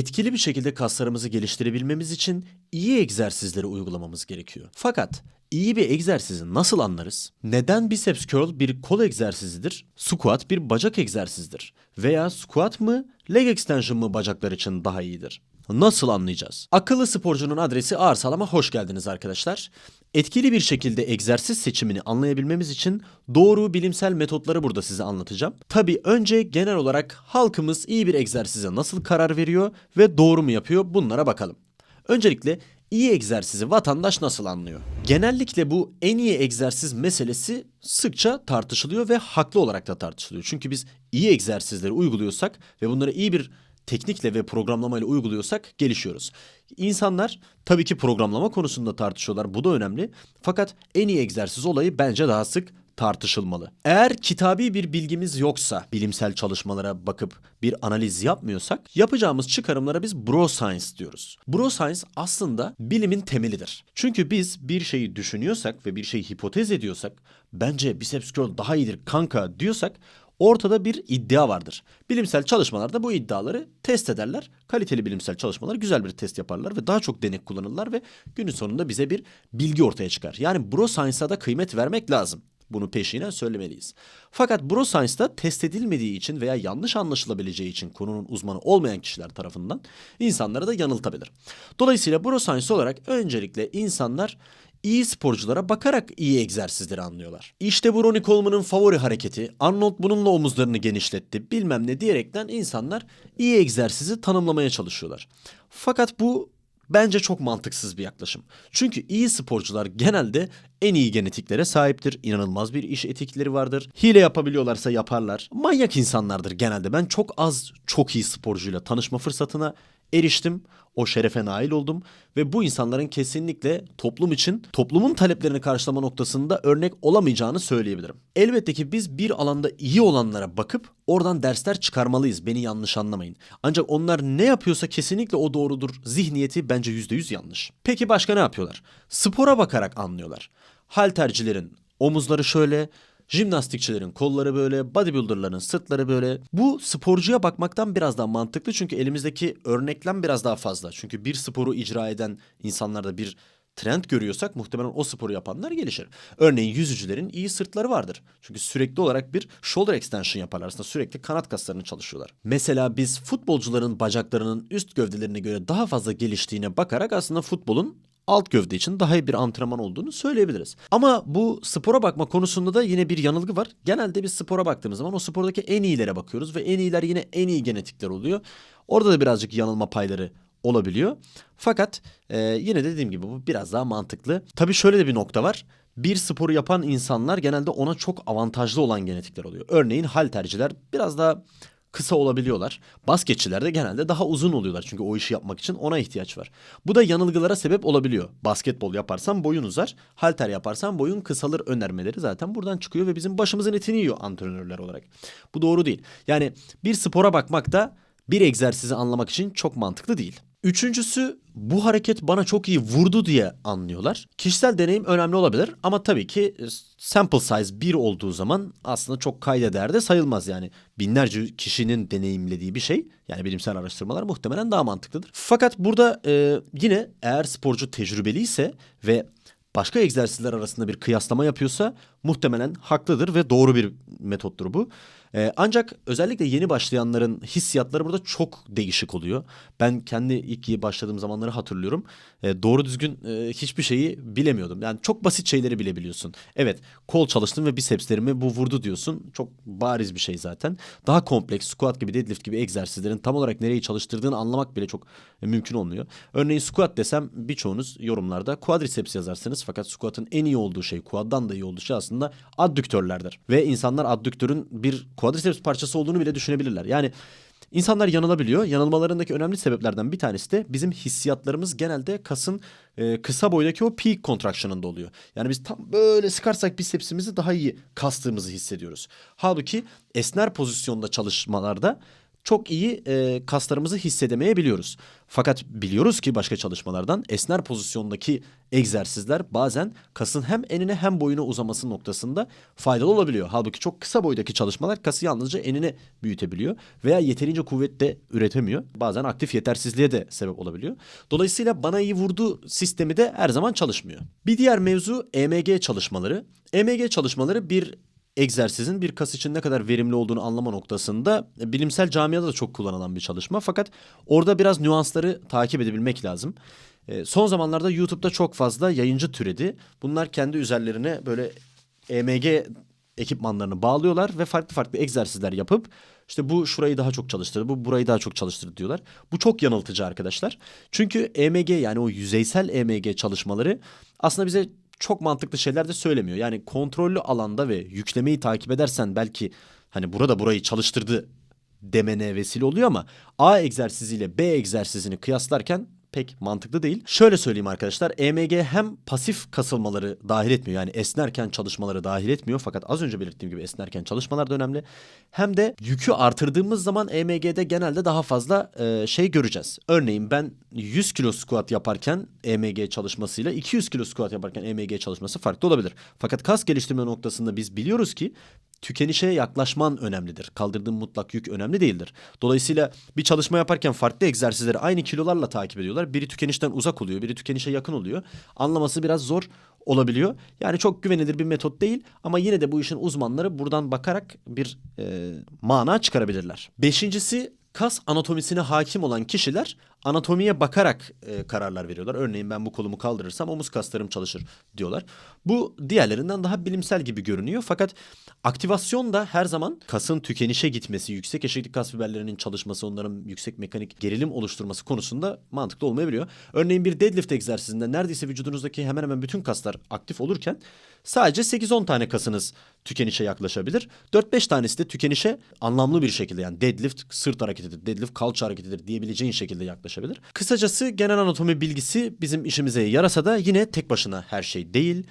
Etkili bir şekilde kaslarımızı geliştirebilmemiz için iyi egzersizleri uygulamamız gerekiyor. Fakat iyi bir egzersizi nasıl anlarız? Neden biceps curl bir kol egzersizidir, squat bir bacak egzersizidir? Veya squat mı, leg extension mı bacaklar için daha iyidir? Nasıl anlayacağız? Akıllı sporcunun adresi ağır sağlama hoş geldiniz arkadaşlar. Etkili bir şekilde egzersiz seçimini anlayabilmemiz için doğru bilimsel metotları burada size anlatacağım. Tabii önce genel olarak halkımız iyi bir egzersize nasıl karar veriyor ve doğru mu yapıyor bunlara bakalım. Öncelikle iyi egzersizi vatandaş nasıl anlıyor? Genellikle bu en iyi egzersiz meselesi sıkça tartışılıyor ve haklı olarak da tartışılıyor. Çünkü biz iyi egzersizleri uyguluyorsak ve bunları iyi bir teknikle ve programlamayla uyguluyorsak gelişiyoruz. İnsanlar tabii ki programlama konusunda tartışıyorlar. Bu da önemli. Fakat en iyi egzersiz olayı bence daha sık tartışılmalı. Eğer kitabi bir bilgimiz yoksa, bilimsel çalışmalara bakıp bir analiz yapmıyorsak, yapacağımız çıkarımlara biz bro science diyoruz. Bro science aslında bilimin temelidir. Çünkü biz bir şeyi düşünüyorsak ve bir şeyi hipotez ediyorsak, bence biceps curl daha iyidir kanka diyorsak, ortada bir iddia vardır. Bilimsel çalışmalarda bu iddiaları test ederler. Kaliteli bilimsel çalışmalar güzel bir test yaparlar ve daha çok denek kullanırlar ve günün sonunda bize bir bilgi ortaya çıkar. Yani bro science'a da kıymet vermek lazım. Bunu peşinen söylemeliyiz. Fakat bro science'da test edilmediği için veya yanlış anlaşılabileceği için konunun uzmanı olmayan kişiler tarafından insanları da yanıltabilir. Dolayısıyla bro science olarak öncelikle insanlar iyi sporculara bakarak iyi egzersizleri anlıyorlar. İşte bu Ronnie Coleman'ın favori hareketi, Arnold bununla omuzlarını genişletti, bilmem ne diyerekten insanlar iyi egzersizi tanımlamaya çalışıyorlar. Fakat bu bence çok mantıksız bir yaklaşım. Çünkü iyi sporcular genelde en iyi genetiklere sahiptir. İnanılmaz bir iş etikleri vardır. Hile yapabiliyorlarsa yaparlar. Manyak insanlardır genelde. Ben çok az çok iyi sporcuyla tanışma fırsatına eriştim. O şerefe nail oldum ve bu insanların kesinlikle toplum için toplumun taleplerini karşılama noktasında örnek olamayacağını söyleyebilirim. Elbette ki biz bir alanda iyi olanlara bakıp oradan dersler çıkarmalıyız. Beni yanlış anlamayın. Ancak onlar ne yapıyorsa kesinlikle o doğrudur. Zihniyeti bence %100 yanlış. Peki başka ne yapıyorlar? Spora bakarak anlıyorlar. Haltercilerin omuzları şöyle, Jimnastikçilerin kolları böyle, bodybuilderların sırtları böyle. Bu sporcuya bakmaktan biraz daha mantıklı çünkü elimizdeki örneklem biraz daha fazla. Çünkü bir sporu icra eden insanlarda bir trend görüyorsak muhtemelen o sporu yapanlar gelişir. Örneğin yüzücülerin iyi sırtları vardır. Çünkü sürekli olarak bir shoulder extension yaparlar. Aslında sürekli kanat kaslarını çalışıyorlar. Mesela biz futbolcuların bacaklarının üst gövdelerine göre daha fazla geliştiğine bakarak aslında futbolun alt gövde için daha iyi bir antrenman olduğunu söyleyebiliriz. Ama bu spora bakma konusunda da yine bir yanılgı var. Genelde biz spora baktığımız zaman o spordaki en iyilere bakıyoruz ve en iyiler yine en iyi genetikler oluyor. Orada da birazcık yanılma payları olabiliyor. Fakat e, yine de dediğim gibi bu biraz daha mantıklı. Tabii şöyle de bir nokta var. Bir sporu yapan insanlar genelde ona çok avantajlı olan genetikler oluyor. Örneğin halterciler biraz daha kısa olabiliyorlar. Basketçiler de genelde daha uzun oluyorlar çünkü o işi yapmak için ona ihtiyaç var. Bu da yanılgılara sebep olabiliyor. Basketbol yaparsan boyun uzar, halter yaparsan boyun kısalır önermeleri zaten buradan çıkıyor ve bizim başımızın etini yiyor antrenörler olarak. Bu doğru değil. Yani bir spora bakmak da bir egzersizi anlamak için çok mantıklı değil. Üçüncüsü bu hareket bana çok iyi vurdu diye anlıyorlar. Kişisel deneyim önemli olabilir ama tabii ki e, sample size 1 olduğu zaman aslında çok kayda değer de sayılmaz yani. Binlerce kişinin deneyimlediği bir şey yani bilimsel araştırmalar muhtemelen daha mantıklıdır. Fakat burada e, yine eğer sporcu tecrübeliyse ve başka egzersizler arasında bir kıyaslama yapıyorsa muhtemelen haklıdır ve doğru bir metottur bu. Ee, ancak özellikle yeni başlayanların hissiyatları burada çok değişik oluyor. Ben kendi ilk başladığım zamanları hatırlıyorum. Ee, doğru düzgün e, hiçbir şeyi bilemiyordum. Yani çok basit şeyleri bilebiliyorsun. Evet kol çalıştım ve bisepslerimi bu vurdu diyorsun. Çok bariz bir şey zaten. Daha kompleks squat gibi deadlift gibi egzersizlerin tam olarak nereyi çalıştırdığını anlamak bile çok e, mümkün olmuyor. Örneğin squat desem birçoğunuz yorumlarda quadriceps yazarsınız. Fakat squat'ın en iyi olduğu şey quad'dan da iyi olduğu şey aslında addüktörlerdir. Ve insanlar addüktörün bir quadriceps parçası olduğunu bile düşünebilirler. Yani insanlar yanılabiliyor. Yanılmalarındaki önemli sebeplerden bir tanesi de bizim hissiyatlarımız genelde kasın e, kısa boydaki o peak contraction'ında oluyor. Yani biz tam böyle sıkarsak bisepsimizi daha iyi kastığımızı hissediyoruz. Halbuki esner pozisyonda çalışmalarda çok iyi e, kaslarımızı hissedemeyebiliyoruz. Fakat biliyoruz ki başka çalışmalardan esner pozisyondaki egzersizler bazen kasın hem enine hem boyuna uzaması noktasında faydalı olabiliyor. Halbuki çok kısa boydaki çalışmalar kası yalnızca enine büyütebiliyor veya yeterince kuvvet de üretemiyor. Bazen aktif yetersizliğe de sebep olabiliyor. Dolayısıyla bana iyi vurdu sistemi de her zaman çalışmıyor. Bir diğer mevzu EMG çalışmaları. EMG çalışmaları bir egzersizin bir kas için ne kadar verimli olduğunu anlama noktasında e, bilimsel camiada da çok kullanılan bir çalışma. Fakat orada biraz nüansları takip edebilmek lazım. E, son zamanlarda YouTube'da çok fazla yayıncı türedi. Bunlar kendi üzerlerine böyle EMG ekipmanlarını bağlıyorlar ve farklı farklı egzersizler yapıp işte bu şurayı daha çok çalıştırdı, bu burayı daha çok çalıştırdı diyorlar. Bu çok yanıltıcı arkadaşlar. Çünkü EMG yani o yüzeysel EMG çalışmaları aslında bize çok mantıklı şeyler de söylemiyor. Yani kontrollü alanda ve yüklemeyi takip edersen belki hani burada burayı çalıştırdı demene vesile oluyor ama A egzersiziyle B egzersizini kıyaslarken pek mantıklı değil. Şöyle söyleyeyim arkadaşlar. EMG hem pasif kasılmaları dahil etmiyor. Yani esnerken çalışmaları dahil etmiyor. Fakat az önce belirttiğim gibi esnerken çalışmalar da önemli. Hem de yükü artırdığımız zaman EMG'de genelde daha fazla e, şey göreceğiz. Örneğin ben 100 kilo squat yaparken EMG çalışmasıyla 200 kilo squat yaparken EMG çalışması farklı olabilir. Fakat kas geliştirme noktasında biz biliyoruz ki tükenişe yaklaşman önemlidir. Kaldırdığın mutlak yük önemli değildir. Dolayısıyla bir çalışma yaparken farklı egzersizleri aynı kilolarla takip ediyorlar. Biri tükenişten uzak oluyor, biri tükenişe yakın oluyor. Anlaması biraz zor olabiliyor. Yani çok güvenilir bir metot değil ama yine de bu işin uzmanları buradan bakarak bir e, mana çıkarabilirler. Beşincisi kas anatomisine hakim olan kişiler anatomiye bakarak e, kararlar veriyorlar. Örneğin ben bu kolumu kaldırırsam omuz kaslarım çalışır diyorlar. Bu diğerlerinden daha bilimsel gibi görünüyor. Fakat aktivasyon da her zaman kasın tükenişe gitmesi, yüksek eşiklik kas fiberlerinin çalışması, onların yüksek mekanik gerilim oluşturması konusunda mantıklı olmayabiliyor. Örneğin bir deadlift egzersizinde neredeyse vücudunuzdaki hemen hemen bütün kaslar aktif olurken sadece 8-10 tane kasınız tükenişe yaklaşabilir. 4-5 tanesi de tükenişe anlamlı bir şekilde yani deadlift sırt hareketidir, deadlift kalça hareketidir diyebileceğin şekilde yaklaşabilir. Kısacası genel anatomi bilgisi bizim işimize yarasa da yine tek başına her şey değil.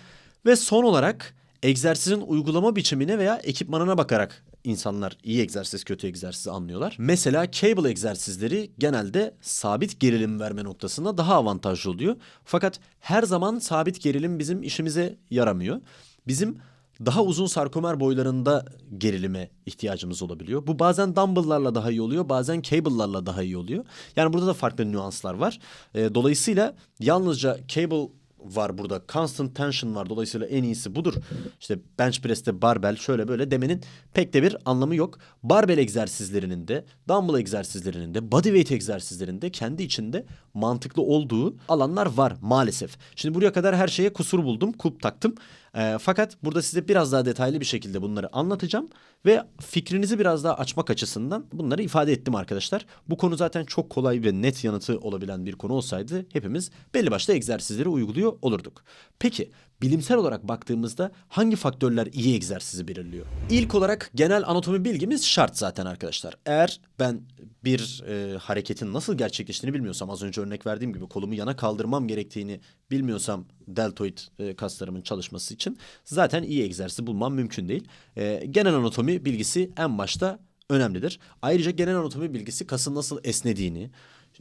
Ve son olarak egzersizin uygulama biçimine veya ekipmanına bakarak insanlar iyi egzersiz kötü egzersiz anlıyorlar. Mesela cable egzersizleri genelde sabit gerilim verme noktasında daha avantajlı oluyor. Fakat her zaman sabit gerilim bizim işimize yaramıyor. Bizim daha uzun sarkomer boylarında gerilime ihtiyacımız olabiliyor. Bu bazen dumbbell'larla daha iyi oluyor, bazen cable'larla daha iyi oluyor. Yani burada da farklı nüanslar var. E, dolayısıyla yalnızca cable var burada. Constant tension var. Dolayısıyla en iyisi budur. İşte bench press'te barbell şöyle böyle demenin pek de bir anlamı yok. Barbell egzersizlerinin de, dumbbell egzersizlerinin de, bodyweight egzersizlerinde kendi içinde mantıklı olduğu alanlar var maalesef. Şimdi buraya kadar her şeye kusur buldum, kulp taktım. Ee, fakat burada size biraz daha detaylı bir şekilde bunları anlatacağım ve fikrinizi biraz daha açmak açısından bunları ifade ettim arkadaşlar. Bu konu zaten çok kolay ve net yanıtı olabilen bir konu olsaydı hepimiz belli başlı egzersizleri uyguluyor olurduk. Peki bilimsel olarak baktığımızda hangi faktörler iyi egzersizi belirliyor? İlk olarak genel anatomi bilgimiz şart zaten arkadaşlar. Eğer ben bir e, hareketin nasıl gerçekleştiğini bilmiyorsam az önce örnek verdiğim gibi kolumu yana kaldırmam gerektiğini bilmiyorsam deltoid e, kaslarımın çalışması için zaten iyi egzersiz bulmam mümkün değil. E, genel anatomi bilgisi en başta önemlidir. Ayrıca genel anatomi bilgisi kasın nasıl esnediğini,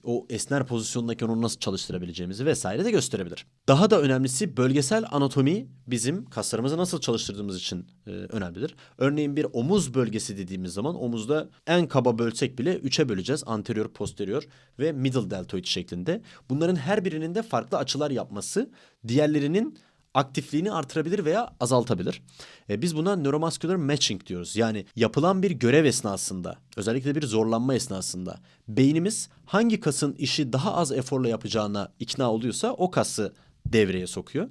o esner pozisyondayken onu nasıl çalıştırabileceğimizi vesaire de gösterebilir. Daha da önemlisi bölgesel anatomi bizim kaslarımızı nasıl çalıştırdığımız için e, önemlidir. Örneğin bir omuz bölgesi dediğimiz zaman omuzda en kaba bölsek bile üçe böleceğiz. Anterior, posterior ve middle deltoid şeklinde. Bunların her birinin de farklı açılar yapması diğerlerinin aktifliğini artırabilir veya azaltabilir. E, biz buna neuromuscular matching diyoruz. Yani yapılan bir görev esnasında, özellikle bir zorlanma esnasında beynimiz hangi kasın işi daha az eforla yapacağına ikna oluyorsa o kası devreye sokuyor.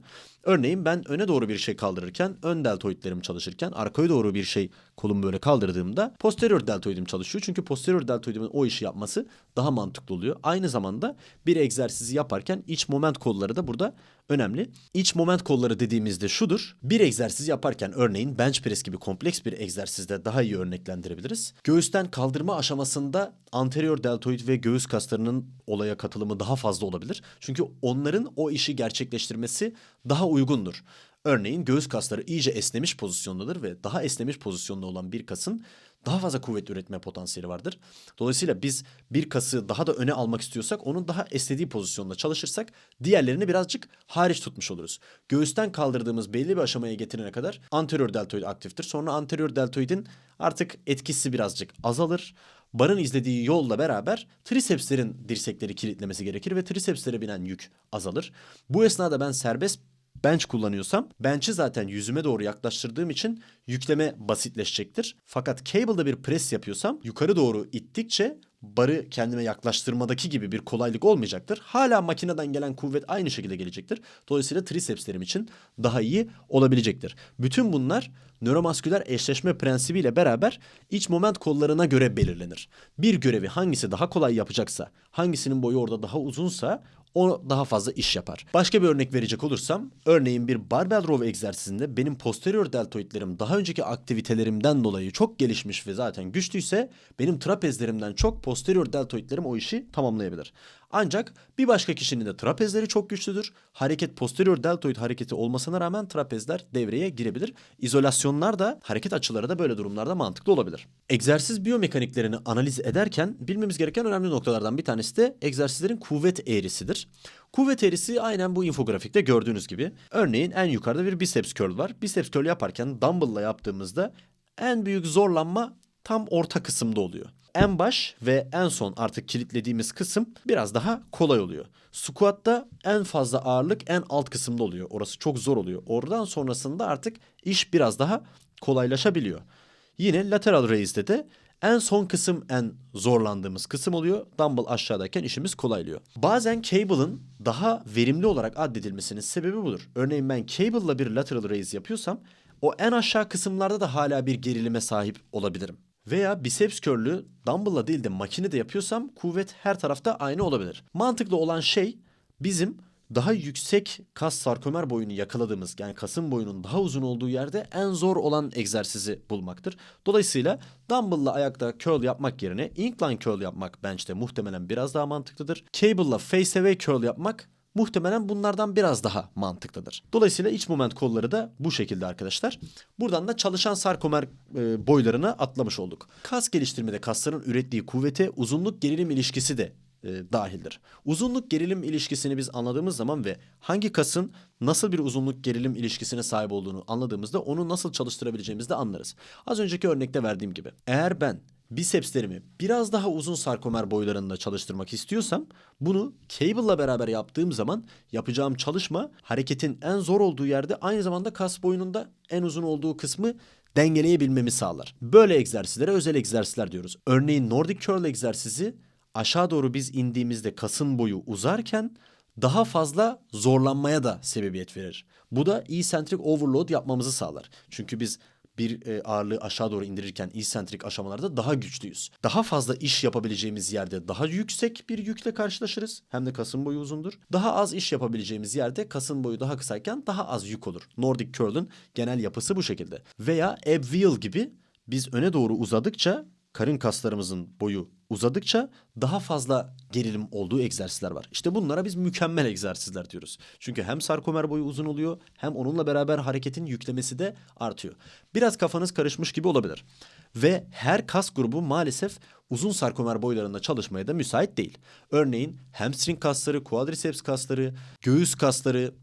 Örneğin ben öne doğru bir şey kaldırırken ön deltoidlerim çalışırken arkaya doğru bir şey kolumu böyle kaldırdığımda posterior deltoidim çalışıyor. Çünkü posterior deltoidimin o işi yapması daha mantıklı oluyor. Aynı zamanda bir egzersizi yaparken iç moment kolları da burada önemli. İç moment kolları dediğimizde şudur. Bir egzersiz yaparken örneğin bench press gibi kompleks bir egzersizde daha iyi örneklendirebiliriz. Göğüsten kaldırma aşamasında anterior deltoid ve göğüs kaslarının olaya katılımı daha fazla olabilir. Çünkü onların o işi gerçekleştirmesi daha uygundur. Örneğin göğüs kasları iyice esnemiş pozisyondadır ve daha esnemiş pozisyonda olan bir kasın daha fazla kuvvet üretme potansiyeli vardır. Dolayısıyla biz bir kası daha da öne almak istiyorsak onun daha istediği pozisyonda çalışırsak diğerlerini birazcık hariç tutmuş oluruz. Göğüsten kaldırdığımız belli bir aşamaya getirene kadar anterior deltoid aktiftir. Sonra anterior deltoidin artık etkisi birazcık azalır. Barın izlediği yolla beraber trisepslerin dirsekleri kilitlemesi gerekir ve tricepslere binen yük azalır. Bu esnada ben serbest bench kullanıyorsam bench'i zaten yüzüme doğru yaklaştırdığım için yükleme basitleşecektir. Fakat cable'da bir press yapıyorsam yukarı doğru ittikçe barı kendime yaklaştırmadaki gibi bir kolaylık olmayacaktır. Hala makineden gelen kuvvet aynı şekilde gelecektir. Dolayısıyla tricepslerim için daha iyi olabilecektir. Bütün bunlar nöromasküler eşleşme prensibiyle beraber iç moment kollarına göre belirlenir. Bir görevi hangisi daha kolay yapacaksa, hangisinin boyu orada daha uzunsa o daha fazla iş yapar. Başka bir örnek verecek olursam, örneğin bir barbell row egzersizinde benim posterior deltoidlerim daha önceki aktivitelerimden dolayı çok gelişmiş ve zaten güçlüyse benim trapezlerimden çok posterior deltoidlerim o işi tamamlayabilir. Ancak bir başka kişinin de trapezleri çok güçlüdür. Hareket posterior deltoid hareketi olmasına rağmen trapezler devreye girebilir. İzolasyonlar da hareket açıları da böyle durumlarda mantıklı olabilir. Egzersiz biyomekaniklerini analiz ederken bilmemiz gereken önemli noktalardan bir tanesi de egzersizlerin kuvvet eğrisidir. Kuvvet eğrisi aynen bu infografikte gördüğünüz gibi. Örneğin en yukarıda bir biceps curl var. Biceps curl yaparken dumbbell'la yaptığımızda en büyük zorlanma tam orta kısımda oluyor. En baş ve en son artık kilitlediğimiz kısım biraz daha kolay oluyor. Squat'ta en fazla ağırlık en alt kısımda oluyor. Orası çok zor oluyor. Oradan sonrasında artık iş biraz daha kolaylaşabiliyor. Yine lateral raise'de de en son kısım en zorlandığımız kısım oluyor. Dumbbell aşağıdayken işimiz kolaylıyor. Bazen cable'ın daha verimli olarak addedilmesinin sebebi budur. Örneğin ben cable'la bir lateral raise yapıyorsam o en aşağı kısımlarda da hala bir gerilime sahip olabilirim. Veya biceps curl'ü dumbbell'la değil de makinede yapıyorsam kuvvet her tarafta aynı olabilir. Mantıklı olan şey bizim daha yüksek kas sarkomer boyunu yakaladığımız yani kasın boyunun daha uzun olduğu yerde en zor olan egzersizi bulmaktır. Dolayısıyla dumbbell'la ayakta curl yapmak yerine incline curl yapmak bench'te muhtemelen biraz daha mantıklıdır. Cable'la face away curl yapmak muhtemelen bunlardan biraz daha mantıklıdır. Dolayısıyla iç moment kolları da bu şekilde arkadaşlar. Buradan da çalışan sarkomer e, boylarına atlamış olduk. Kas geliştirmede kasların ürettiği kuvvete uzunluk gerilim ilişkisi de e, dahildir. Uzunluk gerilim ilişkisini biz anladığımız zaman ve hangi kasın nasıl bir uzunluk gerilim ilişkisine sahip olduğunu anladığımızda onu nasıl çalıştırabileceğimizi de anlarız. Az önceki örnekte verdiğim gibi. Eğer ben bisepslerimi biraz daha uzun sarkomer boylarında çalıştırmak istiyorsam bunu cable'la beraber yaptığım zaman yapacağım çalışma hareketin en zor olduğu yerde aynı zamanda kas boyununda en uzun olduğu kısmı dengeleyebilmemi sağlar. Böyle egzersizlere özel egzersizler diyoruz. Örneğin Nordic Curl egzersizi aşağı doğru biz indiğimizde kasın boyu uzarken daha fazla zorlanmaya da sebebiyet verir. Bu da eccentric overload yapmamızı sağlar. Çünkü biz bir e, ağırlığı aşağı doğru indirirken eccentric aşamalarda daha güçlüyüz. Daha fazla iş yapabileceğimiz yerde daha yüksek bir yükle karşılaşırız. Hem de kasın boyu uzundur. Daha az iş yapabileceğimiz yerde kasın boyu daha kısayken daha az yük olur. Nordic Curl'ün genel yapısı bu şekilde. Veya ab wheel gibi biz öne doğru uzadıkça karın kaslarımızın boyu uzadıkça daha fazla gerilim olduğu egzersizler var. İşte bunlara biz mükemmel egzersizler diyoruz. Çünkü hem sarkomer boyu uzun oluyor hem onunla beraber hareketin yüklemesi de artıyor. Biraz kafanız karışmış gibi olabilir. Ve her kas grubu maalesef uzun sarkomer boylarında çalışmaya da müsait değil. Örneğin hamstring kasları, quadriceps kasları, göğüs kasları,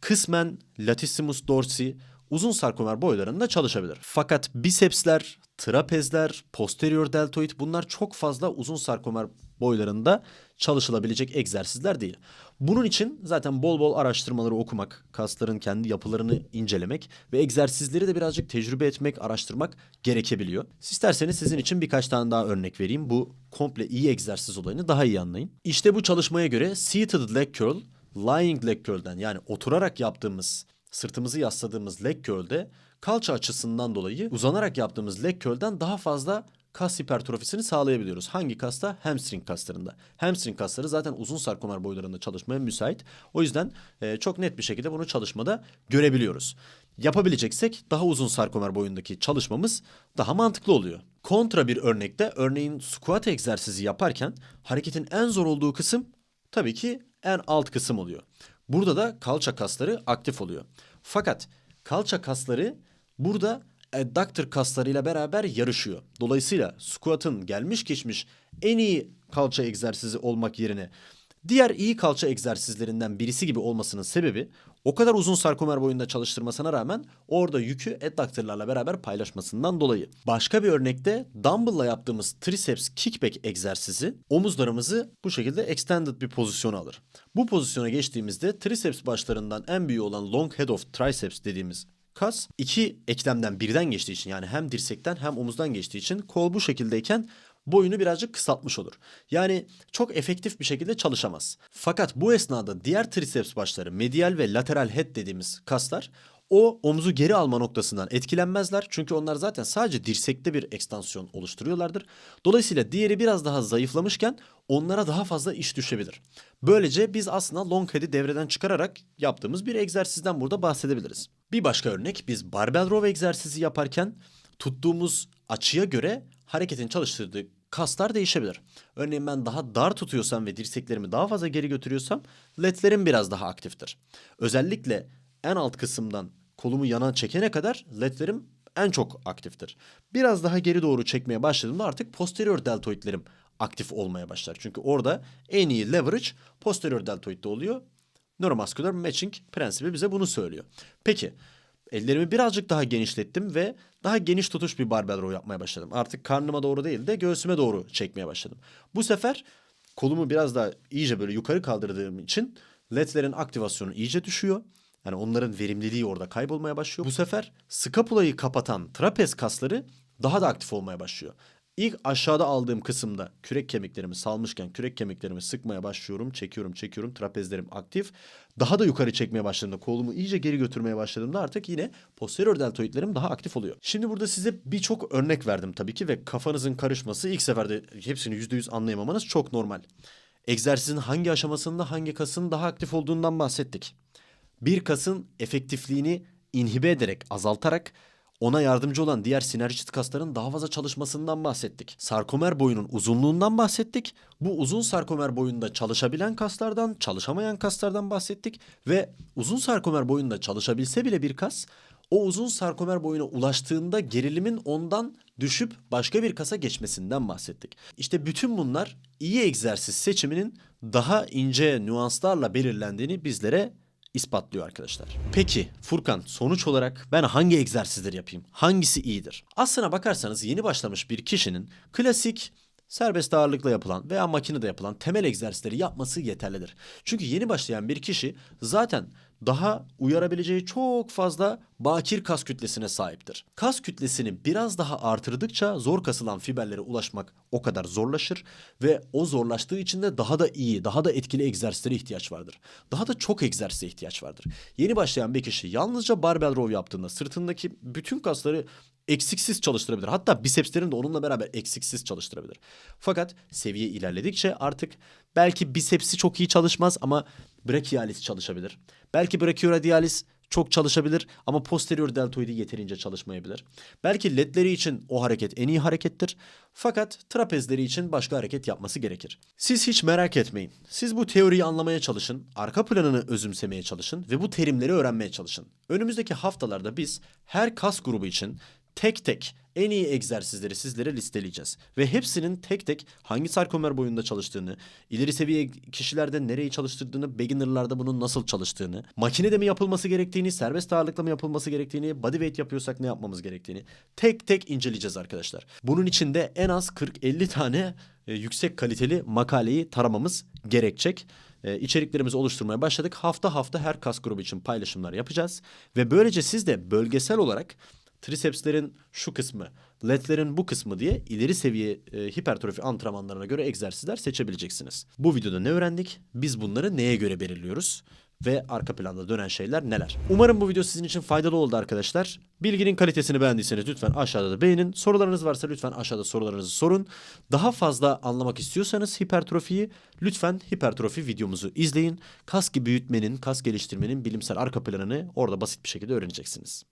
kısmen latissimus dorsi uzun sarkomer boylarında çalışabilir. Fakat bisepsler, trapezler, posterior deltoid bunlar çok fazla uzun sarkomer boylarında çalışılabilecek egzersizler değil. Bunun için zaten bol bol araştırmaları okumak, kasların kendi yapılarını incelemek ve egzersizleri de birazcık tecrübe etmek, araştırmak gerekebiliyor. İsterseniz sizin için birkaç tane daha örnek vereyim. Bu komple iyi egzersiz olayını daha iyi anlayın. İşte bu çalışmaya göre seated leg curl, lying leg curl'den yani oturarak yaptığımız sırtımızı yasladığımız leg curl'de kalça açısından dolayı uzanarak yaptığımız leg curl'den daha fazla kas hipertrofisini sağlayabiliyoruz. Hangi kasta? Hamstring kaslarında. Hamstring kasları zaten uzun sarkomer boylarında çalışmaya müsait. O yüzden e, çok net bir şekilde bunu çalışmada görebiliyoruz. Yapabileceksek daha uzun sarkomer boyundaki çalışmamız daha mantıklı oluyor. Kontra bir örnekte örneğin squat egzersizi yaparken hareketin en zor olduğu kısım tabii ki en alt kısım oluyor. Burada da kalça kasları aktif oluyor. Fakat kalça kasları burada adductor kaslarıyla beraber yarışıyor. Dolayısıyla squat'ın gelmiş geçmiş en iyi kalça egzersizi olmak yerine diğer iyi kalça egzersizlerinden birisi gibi olmasının sebebi o kadar uzun sarkomer boyunda çalıştırmasına rağmen orada yükü adductorlarla beraber paylaşmasından dolayı. Başka bir örnekte dumbbell'la yaptığımız triceps kickback egzersizi omuzlarımızı bu şekilde extended bir pozisyona alır. Bu pozisyona geçtiğimizde triceps başlarından en büyüğü olan long head of triceps dediğimiz kas iki eklemden birden geçtiği için yani hem dirsekten hem omuzdan geçtiği için kol bu şekildeyken boyunu birazcık kısaltmış olur. Yani çok efektif bir şekilde çalışamaz. Fakat bu esnada diğer triceps başları medial ve lateral head dediğimiz kaslar o omuzu geri alma noktasından etkilenmezler. Çünkü onlar zaten sadece dirsekte bir ekstansiyon oluşturuyorlardır. Dolayısıyla diğeri biraz daha zayıflamışken onlara daha fazla iş düşebilir. Böylece biz aslında long head'i devreden çıkararak yaptığımız bir egzersizden burada bahsedebiliriz. Bir başka örnek biz barbell row egzersizi yaparken tuttuğumuz açıya göre hareketin çalıştırdığı kaslar değişebilir. Örneğin ben daha dar tutuyorsam ve dirseklerimi daha fazla geri götürüyorsam ledlerim biraz daha aktiftir. Özellikle en alt kısımdan kolumu yana çekene kadar ledlerim en çok aktiftir. Biraz daha geri doğru çekmeye başladığımda artık posterior deltoidlerim aktif olmaya başlar. Çünkü orada en iyi leverage posterior deltoidde oluyor. Neuromuscular matching prensibi bize bunu söylüyor. Peki ellerimi birazcık daha genişlettim ve daha geniş tutuş bir barbell row yapmaya başladım. Artık karnıma doğru değil de göğsüme doğru çekmeye başladım. Bu sefer kolumu biraz daha iyice böyle yukarı kaldırdığım için ledlerin aktivasyonu iyice düşüyor. Yani onların verimliliği orada kaybolmaya başlıyor. Bu sefer skapulayı kapatan trapez kasları daha da aktif olmaya başlıyor. İlk aşağıda aldığım kısımda kürek kemiklerimi salmışken kürek kemiklerimi sıkmaya başlıyorum. Çekiyorum çekiyorum trapezlerim aktif. Daha da yukarı çekmeye başladığımda kolumu iyice geri götürmeye başladığımda artık yine posterior deltoidlerim daha aktif oluyor. Şimdi burada size birçok örnek verdim tabii ki ve kafanızın karışması ilk seferde hepsini %100 anlayamamanız çok normal. Egzersizin hangi aşamasında hangi kasın daha aktif olduğundan bahsettik. Bir kasın efektifliğini inhibe ederek, azaltarak ona yardımcı olan diğer sinerjist kasların daha fazla çalışmasından bahsettik. Sarkomer boyunun uzunluğundan bahsettik. Bu uzun sarkomer boyunda çalışabilen kaslardan, çalışamayan kaslardan bahsettik. Ve uzun sarkomer boyunda çalışabilse bile bir kas, o uzun sarkomer boyuna ulaştığında gerilimin ondan düşüp başka bir kasa geçmesinden bahsettik. İşte bütün bunlar iyi egzersiz seçiminin daha ince nüanslarla belirlendiğini bizlere ispatlıyor arkadaşlar. Peki Furkan sonuç olarak ben hangi egzersizleri yapayım? Hangisi iyidir? Aslına bakarsanız yeni başlamış bir kişinin klasik serbest ağırlıkla yapılan veya makinede yapılan temel egzersizleri yapması yeterlidir. Çünkü yeni başlayan bir kişi zaten daha uyarabileceği çok fazla bakir kas kütlesine sahiptir. Kas kütlesini biraz daha artırdıkça zor kasılan fiberlere ulaşmak o kadar zorlaşır ve o zorlaştığı için de daha da iyi, daha da etkili egzersizlere ihtiyaç vardır. Daha da çok egzersize ihtiyaç vardır. Yeni başlayan bir kişi yalnızca barbell row yaptığında sırtındaki bütün kasları eksiksiz çalıştırabilir. Hatta bisepslerini de onunla beraber eksiksiz çalıştırabilir. Fakat seviye ilerledikçe artık belki bisepsi çok iyi çalışmaz ama brachialis çalışabilir. Belki brachioradialis çok çalışabilir ama posterior deltoidi yeterince çalışmayabilir. Belki ledleri için o hareket en iyi harekettir. Fakat trapezleri için başka hareket yapması gerekir. Siz hiç merak etmeyin. Siz bu teoriyi anlamaya çalışın, arka planını özümsemeye çalışın ve bu terimleri öğrenmeye çalışın. Önümüzdeki haftalarda biz her kas grubu için tek tek en iyi egzersizleri sizlere listeleyeceğiz. Ve hepsinin tek tek hangi sarkomer boyunda çalıştığını, ileri seviye kişilerde nereyi çalıştırdığını, beginnerlarda bunun nasıl çalıştığını, makinede mi yapılması gerektiğini, serbest ağırlıkla mı yapılması gerektiğini, bodyweight yapıyorsak ne yapmamız gerektiğini tek tek inceleyeceğiz arkadaşlar. Bunun için de en az 40-50 tane e, yüksek kaliteli makaleyi taramamız gerekecek e, içeriklerimizi oluşturmaya başladık. Hafta hafta her kas grubu için paylaşımlar yapacağız. Ve böylece siz de bölgesel olarak tricepslerin şu kısmı, ledlerin bu kısmı diye ileri seviye e, hipertrofi antrenmanlarına göre egzersizler seçebileceksiniz. Bu videoda ne öğrendik? Biz bunları neye göre belirliyoruz? Ve arka planda dönen şeyler neler? Umarım bu video sizin için faydalı oldu arkadaşlar. Bilginin kalitesini beğendiyseniz lütfen aşağıda da beğenin. Sorularınız varsa lütfen aşağıda sorularınızı sorun. Daha fazla anlamak istiyorsanız hipertrofiyi lütfen hipertrofi videomuzu izleyin. Kas büyütmenin, kas geliştirmenin bilimsel arka planını orada basit bir şekilde öğreneceksiniz.